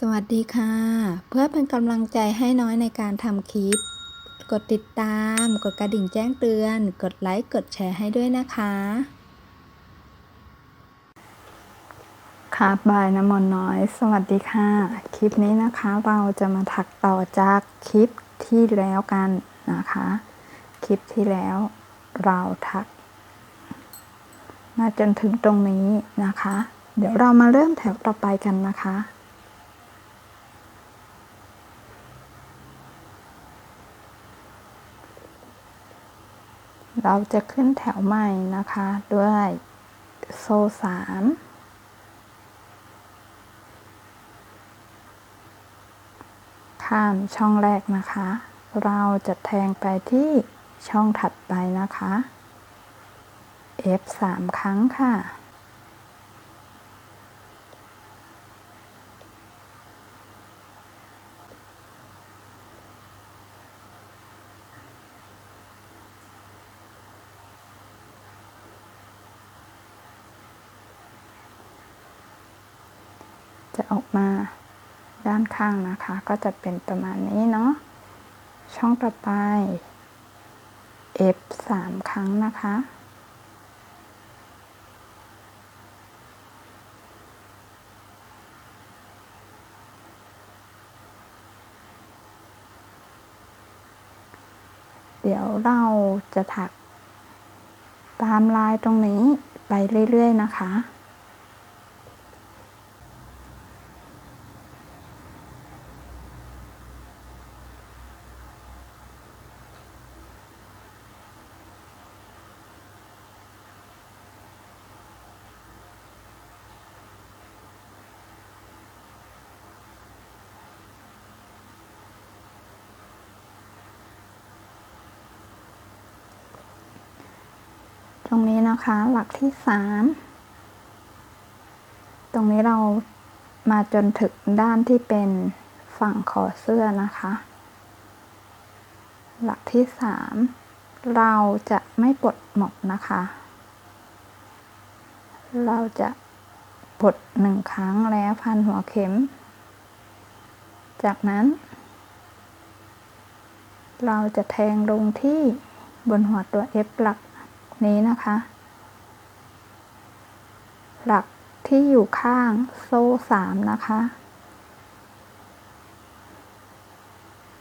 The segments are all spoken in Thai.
สวัสดีค่ะ เพื่อเป็นกำลังใจให้น้อยในการทำคลิป กดติดตาม กดกระดิ่งแจ้งเตือน กดไลค์ กดแชร์ให้ด้วยนะคะค่ะบายน้ำมนน้อย สวัสดีค่ะ คลิปนี้นะคะเราจะมาถักต่อจากคลิปที่แล้วกันนะคะ คลิปที่แล้วเราถัก มาจนถึงตรงนี้นะคะ เดี๋ยวเรามาเริ่มแถวต่อไปกันนะคะ เราจะขึ้นแถวใหม่นะคะ ด้วยโซ่สามข้ามช่องแรกนะคะ เราจะแทงไปที่ช่องถัดไปนะคะ F สามครั้งค่ะ มาด้านข้างนะคะ ก็จะเป็นประมาณนี้เนาะช่องต่อไป F สามครั้งนะคะ เดี๋ยวเราจะถักตามลายตรงนี้ไปเรื่อย ๆ นะคะ นะคะ หลักที่สามตรงนี้เรามาจนถึงด้านที่เป็นฝั่งคอเสื้อนะคะ หลักที่สามเราจะไม่ปลดหมดนะคะ เราจะปลดหนึ่งครั้งแล้วพันหัวเข็ม จากนั้น เราจะแทงลงที่บนหัวตัว F หลักนี้นะคะ หลักที่อยู่ข้างโซ่สามนะคะ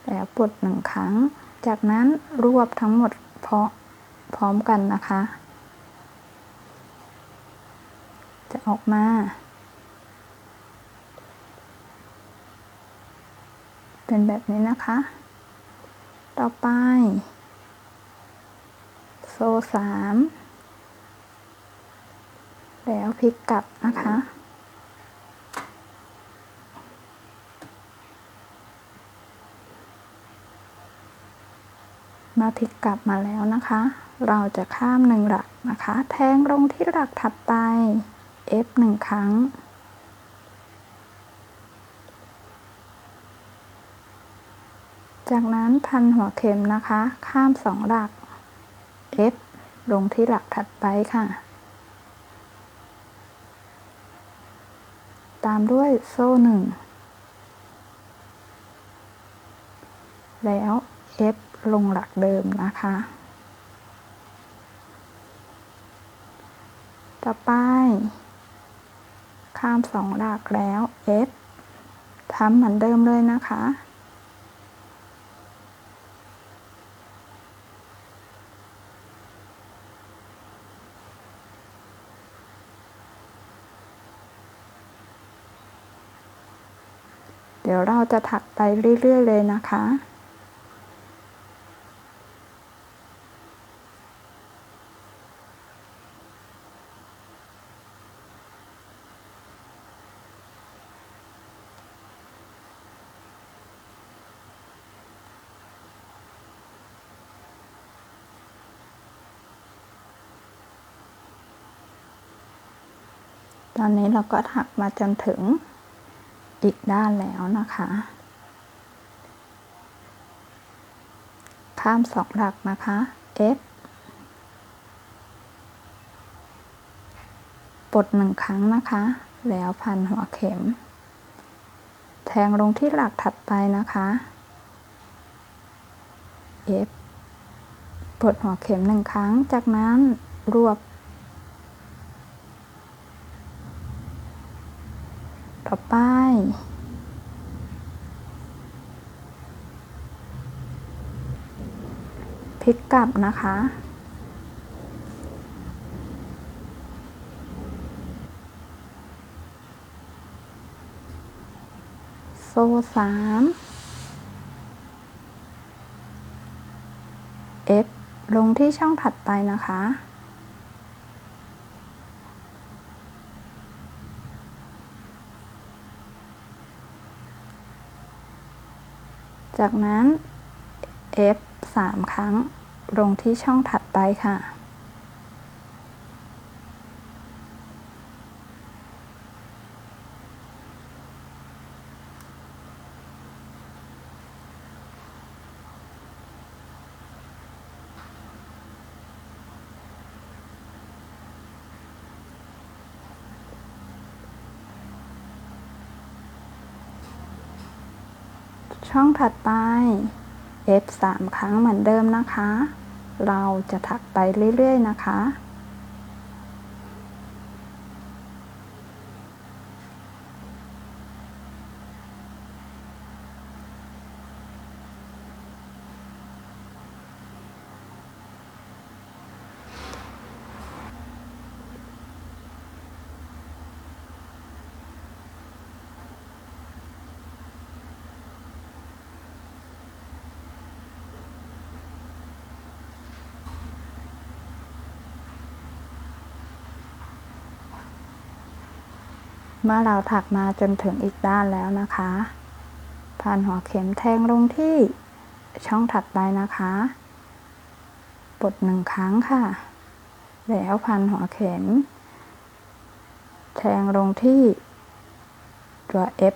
แล้วปลดหนึ่งครั้ง จากนั้นรวบทั้งหมดพราะพร้อมกันนะคะ จะออกมา เป็นแบบนี้นะคะ ต่อไป โซ่สาม แล้วพลิกกลับนะคะ มาพลิกกลับมาแล้วนะคะ เราจะข้ามหนึ่งหลักนะคะ แทงลงที่หลักถัดไป F หนึ่งครั้ง จากนั้นพันหัวเข็มนะคะ ข้ามสองหลัก F ลงที่หลักถัดไปค่ะ ตามด้วยโซ่หนึ่งแล้ว F ลงหลักเดิมนะคะ ต่อไป ข้ามสองหลักแล้ว F ทำเหมือนเดิมเลยนะคะ เดี๋ยวเราจะถักไปเรื่อย ๆ เลยนะคะ ตอนนี้เราก็ถักมาจนถึง อีกด้านแล้วนะคะ ข้ามสองหลักนะคะ F ปลดหนึ่งครั้งนะคะ แล้วพันหัวเข็ม แทงลงที่หลักถัดไปนะคะ F ปลดหัวเข็มหนึ่งครั้ง จากนั้นรวบ ต่อไป พลิกกลับนะคะ โซ่สาม F ลงที่ช่องถัดไปนะคะ จากนั้น F สามครั้ง ลงที่ช่องถัดไปค่ะ ช่องถัดไป F สามครั้งเหมือนเดิมนะคะ เราจะถักไปเรื่อยๆนะคะ เมื่อเราถักมาจนถึงอีกด้านแล้วนะคะพันหัวเข็มแทงลงที่ช่องถัดไปนะคะปลดหนึ่งครั้งค่ะ แล้วพันหัวเข็ม แทงลงที่ตัว F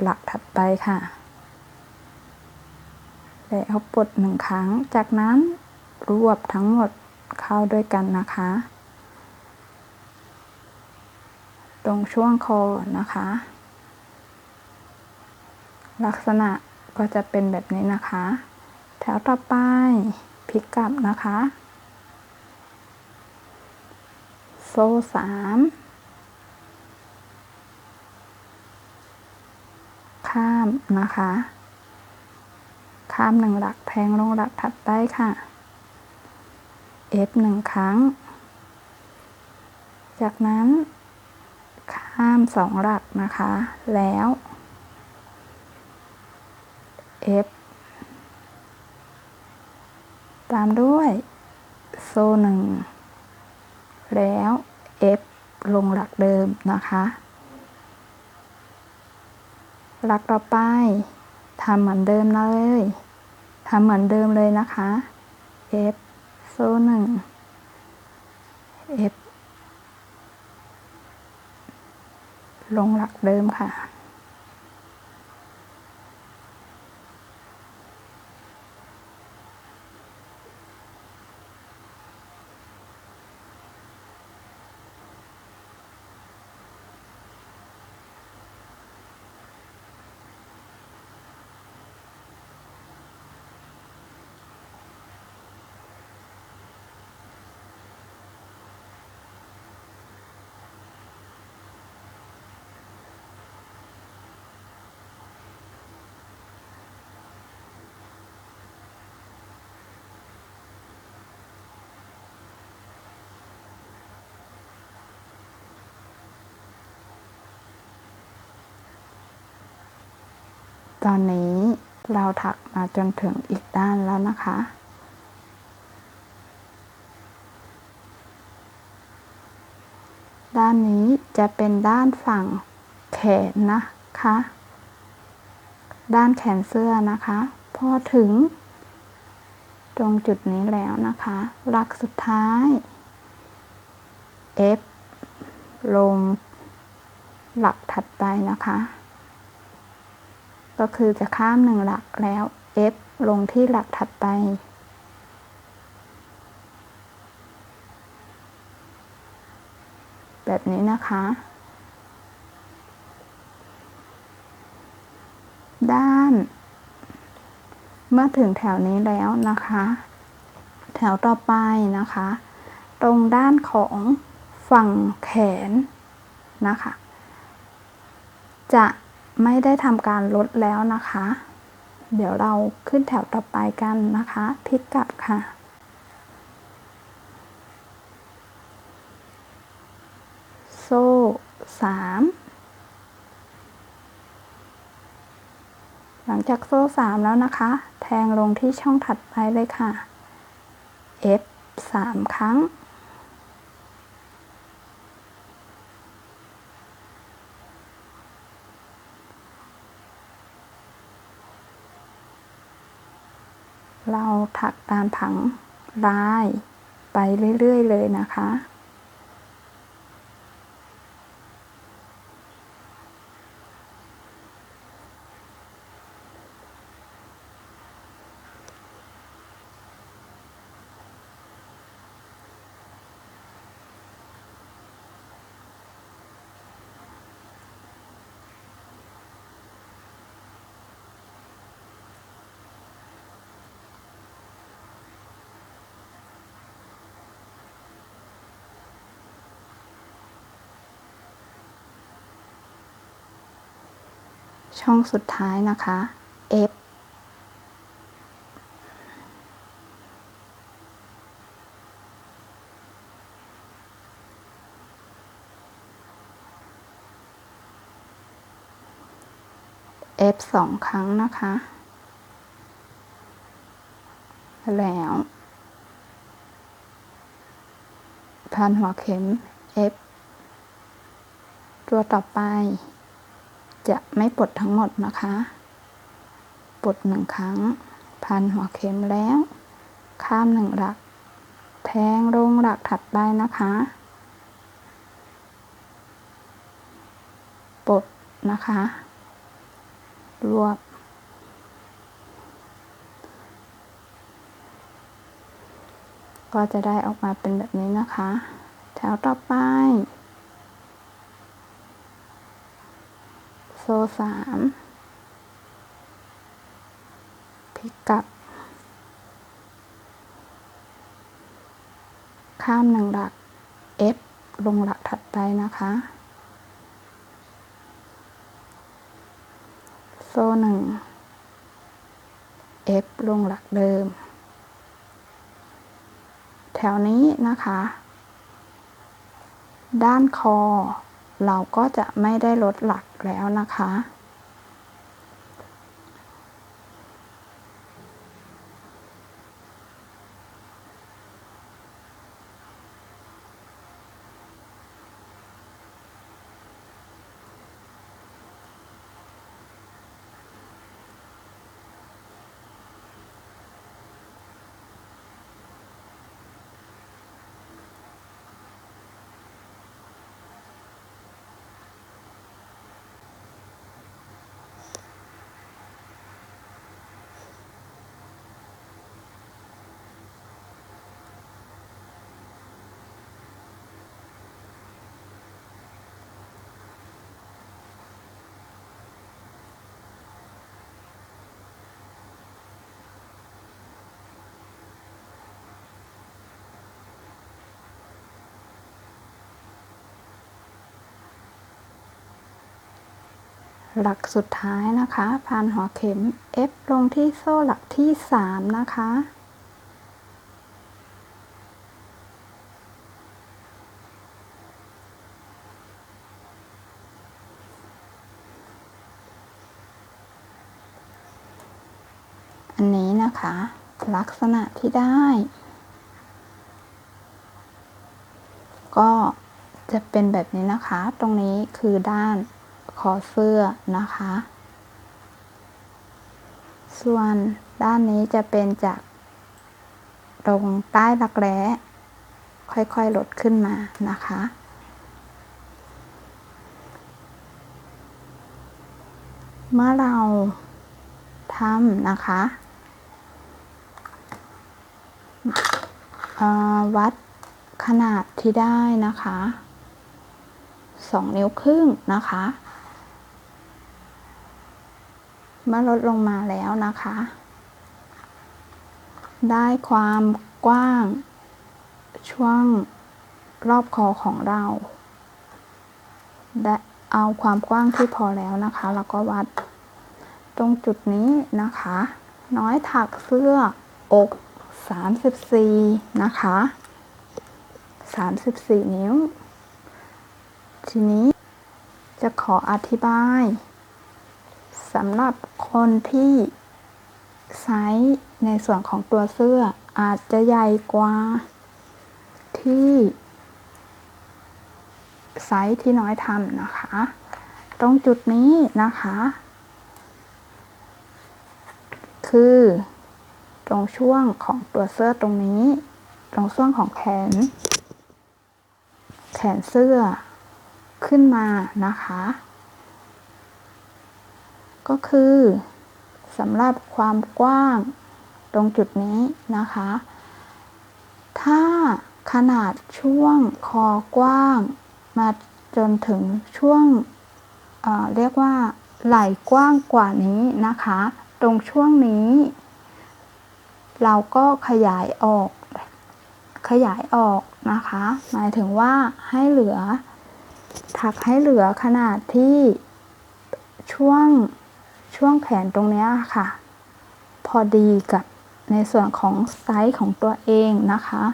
หลักถัดไปค่ะ แล้วปลดหนึ่งครั้ง จากนั้นรวบทั้งหมดเข้าด้วยกันนะคะ ตรงช่วงคอนะคะ ลักษณะก็จะเป็นแบบนี้นะคะ แถวต่อไปพลิกกลับนะคะ โซ่สามข้ามนะคะ ข้ามหนึ่งหลักแทงลงหลักถัดไปค่ะ F หนึ่งครั้ง จากนั้น ข้ามสองหลักนะคะ แล้ว F ตามด้วยโซ่หนึ่งแล้ว F ลงหลักเดิมนะคะ หลักต่อไปทำเหมือนเดิมเลยทำเหมือนเดิมเลยนะคะ F โซ่หนึ่ง F ลงหลักเดิมค่ะ ตอนนี้เราถักมาจนถึงอีกด้านแล้วนะคะ ด้านนี้จะเป็นด้านฝั่งแขนนะคะ ด้านแขนเสื้อนะคะ พอถึง ตรงจุดนี้แล้วนะคะหลักสุดท้าย F ลงหลักถัดไปนะคะ ก็คือจะข้ามหนึ่งหลักแล้ว F ลงที่หลักถัดไป แบบนี้นะคะ ด้าน เมื่อถึงแถวนี้แล้วนะคะ แถวต่อไปนะคะ ตรงด้านของฝั่งแขนนะคะ จะ ไม่ได้ทำการลดแล้วนะคะ เดี๋ยวเราขึ้นแถวต่อไปกันนะคะพลิกกลับค่ะ โซ่สามหลังจากโซ่สามแล้วนะคะ แทงลงที่ช่องถัดไปเลยค่ะ F สามครั้ง เราถักตามผังลายไปเรื่อย ๆ เลยนะคะ ช่องสุดท้ายนะคะ F F สองครั้งนะคะ แล้ว พันหัวเข็ม F ตัวต่อไป จะไม่ปลดทั้งหมดนะคะ ปลดหนึ่งครั้ง พันหัวเข็มแล้ว ข้ามหนึ่งหลัก แทงลงหลักถัดไปนะคะ ปลดนะคะ รวบ ก็จะได้ออกมาเป็นแบบนี้นะคะ แถวต่อไป ซ่สามพลิกกลับ ข้ามหนึ่งหลัก F ลงหลักถัดไปนะคะ โซ่หนึ่ง F ลงหลักเดิม แถวนี้นะคะ ด้านคอ เราก็จะไม่ได้ลดหลัก แล้วนะคะ หลักสุดท้ายนะคะผ่านหัวเข็ม F ลงที่โซ่หลักที่สามนะคะ อันนี้นะคะ ลักษณะที่ได้ ก็จะเป็นแบบนี้นะคะ ตรงนี้คือด้าน คอเสื้อนะคะ ส่วนด้านนี้จะเป็นจากตรงใต้รักแร้ค่อยๆลดขึ้นมานะคะ เมื่อเราทำนะคะวัดขนาดที่ได้นะคะสองนิ้วครึ่งนะคะ เมื่อลดลงมาแล้วนะคะ ได้ความกว้าง ช่วงรอบคอของเราได้เอาความกว้างที่พอแล้วนะคะ แล้วก็วัดตรงจุดนี้นะคะ น้อยถักเสื้ออก34 นะคะ 34 นิ้ว ทีนี้จะขออธิบาย สำหรับคนที่ไซส์ในส่วนของตัวเสื้ออาจจะใหญ่กว่าที่ไซส์ที่น้อยทำนะคะ ตรงจุดนี้นะคะ คือตรงช่วงของตัวเสื้อตรงนี้ ตรงช่วงของแขน แขนเสื้อขึ้นมานะคะ ก็คือสำหรับความกว้างตรงจุดนี้นะคะ ถ้าขนาดช่วงคอกว้าง มาจนถึงช่วงเเรียกว่าไหล่กว้างกว่านี้นะคะ ตรงช่วงนี้ เราก็ขยายออก ขยายออกนะคะ หมายถึงว่าให้เหลือ ถักให้เหลือขนาดที่ช่วง ช่วงแขนตรงนี้ค่ะ พอดีกับในส่วนของไซส์ของตัวเองนะคะ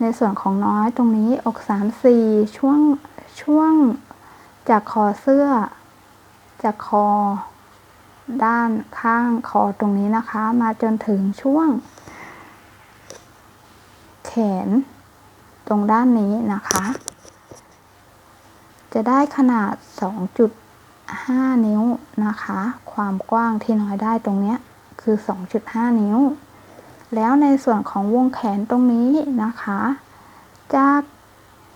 ในส่วนของน้อยตรงนี้อกสามสี่ช่วงช่วงจากคอเสื้อ จากคอ ด้านข้างคอตรงนี้นะคะ มาจนถึงช่วง แขนตรงด้านนี้นะคะ จะได้ขนาด 2.5 นิ้วนะคะ ความกว้างที่น้อยได้ตรงนี้คือ 2.5 นิ้ว แล้วในส่วนของวงแขนตรงนี้นะคะ จาก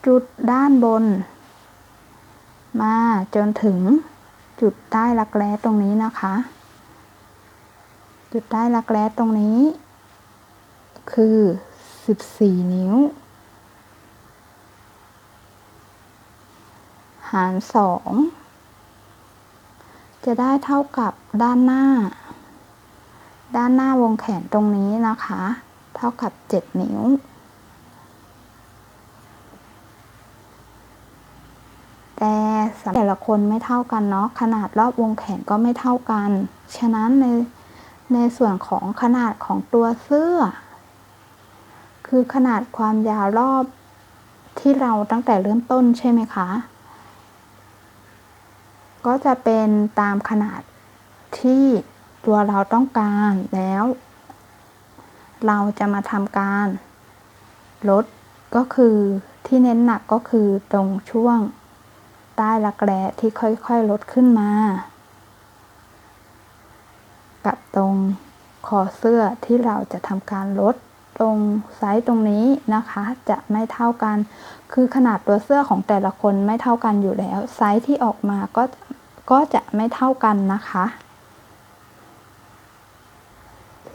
จุดด้านบน มาจนถึงจุดใต้รักแร้ตรงนี้นะคะ จุดใต้รักแร้ตรงนี้ คือ 14 นิ้ว หาร 2 จะได้เท่ากับด้านหน้า ด้านหน้าวงแขนตรงนี้นะคะ เท่ากับ 7 นิ้ว แต่สำหรับแต่ละคนไม่เท่ากันเนาะขนาดรอบวงแขนก็ไม่เท่ากัน ฉะนั้นในในส่วนของขนาดของตัวเสื้อ คือขนาดความยาวรอบที่เราตั้งแต่เริ่มต้นใช่ไหมคะ ก็จะเป็นตามขนาดที่ตัวเราต้องการแล้ว เราจะมาทำการลดก็คือที่เน้นหนักก็คือตรงช่วงใต้รักแร้ที่ค่อยๆลดขึ้นมา กับตรงคอเสื้อที่เราจะทำการลดตรงไซส์ตรงนี้นะคะ จะไม่เท่ากัน คือขนาดตัวเสื้อของแต่ละคนไม่เท่ากันอยู่แล้ว ไซส์ที่ออกมาก็ก็จะไม่เท่ากันนะคะ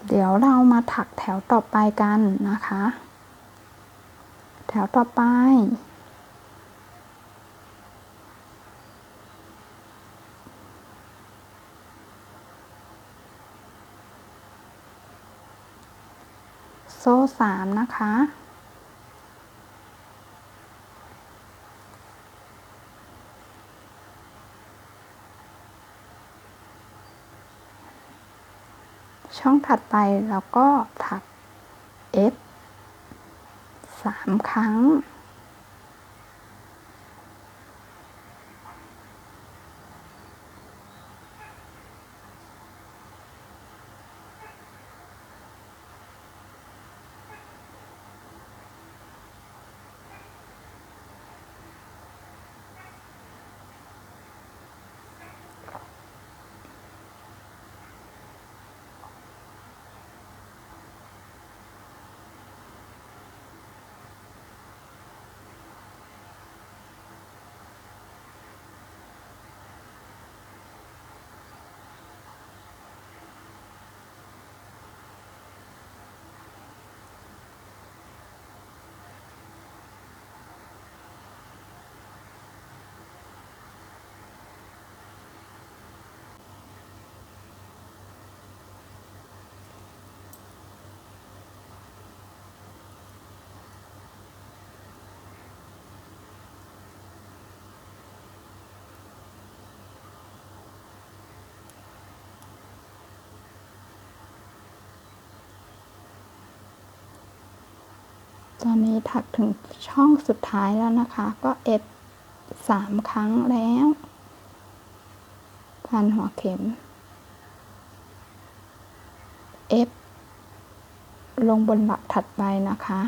เดี๋ยวเรามาถักแถวต่อไปกันนะคะ แถวต่อไป โซ่สามนะคะ ช่องถัดไปเราก็ถัก F สามครั้ง ตอนนี้ถักถึงช่องสุดท้ายแล้วนะคะ ก็เอฟสามครั้งแล้วพันหัวเข็ม F ลงบนหลักถัดไปนะคะ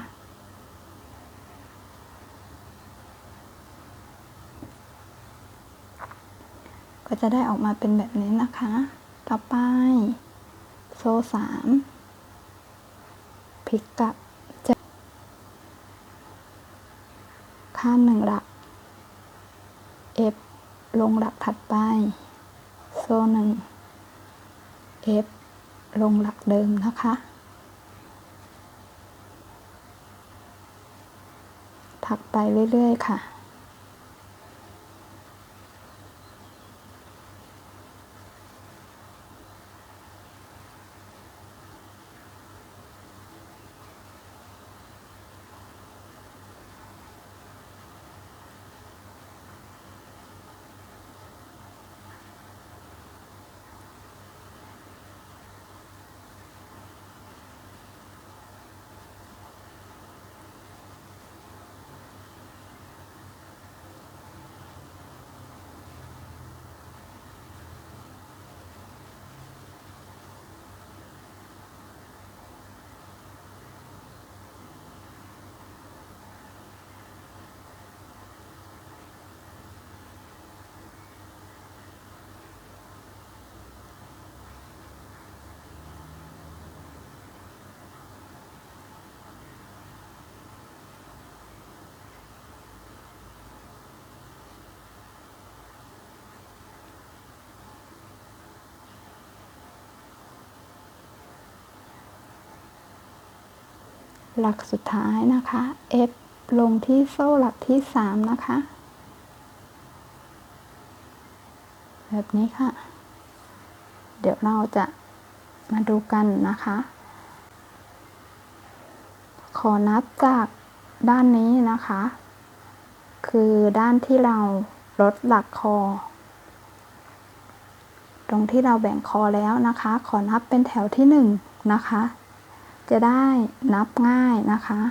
ก็จะได้ออกมาเป็นแบบนี้นะคะ ต่อไป โซ่สามพลิกกลับจะ ข้ามหนึ่งหลัก F ลงหลักถัดไป โซ่หนึ่ง F ลงหลักเดิมนะคะ ถักไปเรื่อย ๆ ค่ะ หลักสุดท้ายนะคะ F ลงที่โซ่หลักที่สามนะคะ แบบนี้ค่ะ เดี๋ยวเราจะมาดูกันนะคะ ขอนับจากด้านนี้นะคะ คือด้านที่เราลดหลักคอ ตรงที่เราแบ่งคอแล้วนะคะ ขอนับเป็นแถวที่หนึ่งนะคะ จะได้นับง่ายนะคะ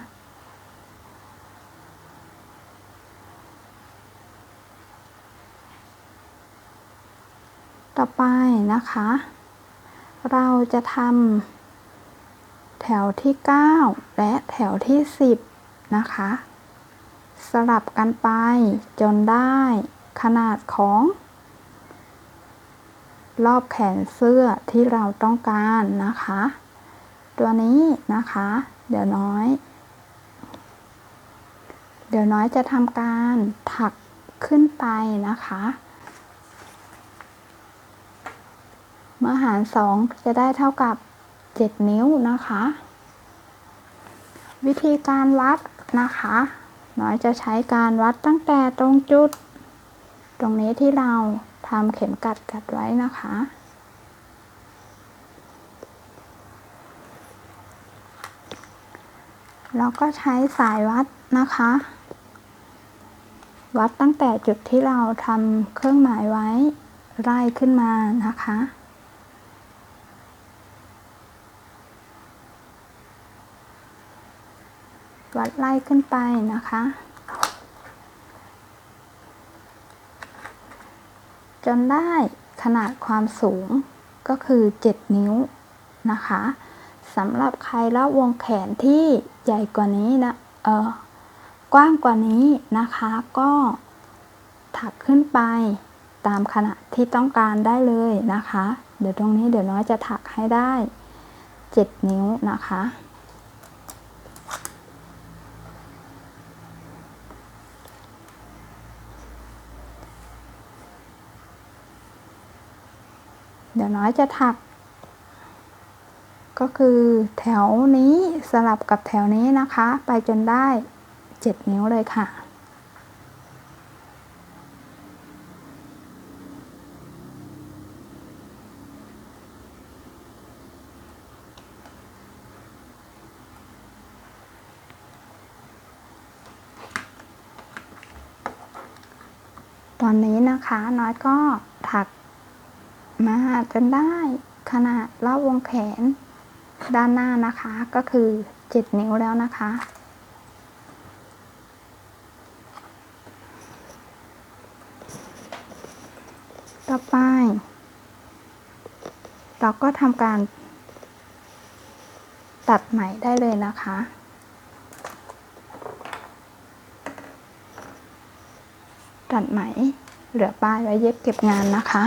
ต่อไปนะคะ เราจะทำแถวที่ 9 และแถวที่ 10 นะคะ สลับกันไปจนได้ขนาดของรอบแขนเสื้อที่เราต้องการนะคะ ตัวนี้นะคะ เดี๋ยวน้อย เดี๋ยวน้อยจะทำการถักขึ้นไปนะคะ เมื่อหารสองจะได้เท่ากับ 7 นิ้วนะคะ วิธีการวัดนะคะ น้อยจะใช้การวัดตั้งแต่ตรงจุด ตรงนี้ที่เราทำเข็มกัดกัดไว้นะคะ เราก็ใช้สายวัดนะคะ วัดตั้งแต่จุดที่เราทำเครื่องหมายไว้ไล่ขึ้นมานะคะ วัดไล่ขึ้นไปนะคะ จนได้ขนาดความสูงก็คือ 7 นิ้วนะคะ สำหรับใครละวงแขนที่ใหญ่กว่านี้นะเออกว้างกว่านี้นะคะก็ถักขึ้นไปตามขนาดที่ต้องการได้เลยนะคะ เดี๋ยวตรงนี้เดี๋ยวน้อยจะถักให้ได้ 7 นิ้วนะคะเดี๋ยวน้อยจะถัก ก็คือแถวนี้สลับกับแถวนี้นะคะ ไปจนได้ 7 นิ้วเลยค่ะ ตอนนี้นะคะน้อยก็ถักมาจนได้ขนาดรอบวงแขน ด้านหน้านะคะก็คือ 7 นิ้วแล้วนะคะ ต่อไป เราก็ทำการ ตัดไหมได้เลยนะคะตัดไหม เหลือป้ายไว้เย็บเก็บงานนะคะ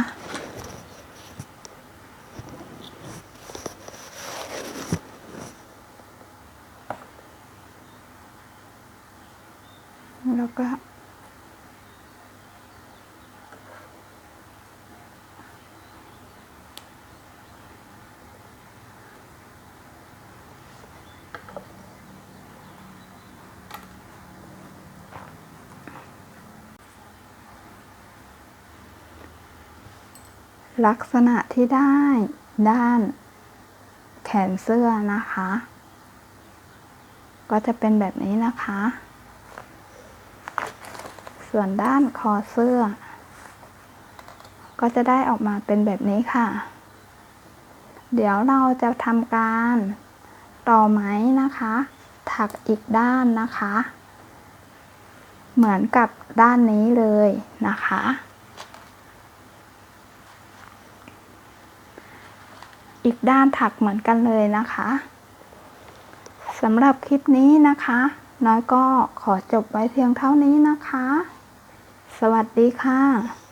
ลักษณะที่ได้ด้านแขนเสื้อนะคะ ก็จะเป็นแบบนี้นะคะ ส่วนด้านคอเสื้อ ก็จะได้ออกมาเป็นแบบนี้ค่ะ เดี๋ยวเราจะทำการต่อไหมนะคะ ถักอีกด้านนะคะ เหมือนกับด้านนี้เลยนะคะ อีกด้านถักเหมือนกันเลยนะคะสำหรับคลิปนี้นะคะ น้อยก็ขอจบไว้เพียงเท่านี้นะคะ สวัสดีค่ะ